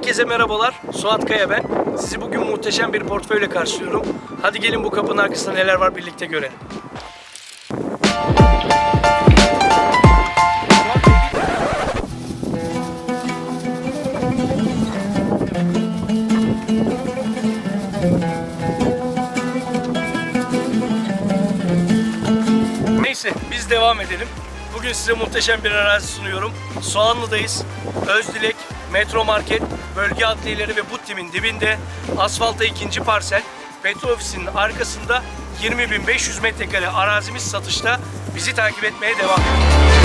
Herkese merhabalar. Suat Kaya ben. Sizi bugün muhteşem bir portföyle karşılıyorum. Hadi gelin bu kapının arkasında neler var birlikte görelim. Neyse biz devam edelim. Bugün size muhteşem bir arazi sunuyorum. Soğanlı'dayız. Özdilek, Metro Market, bölge adliyeleri ve Buttim'in dibinde asfalta ikinci parsel. Petrol ofisinin arkasında 20.500 metrekare arazimiz satışta. Bizi takip etmeye devam edin.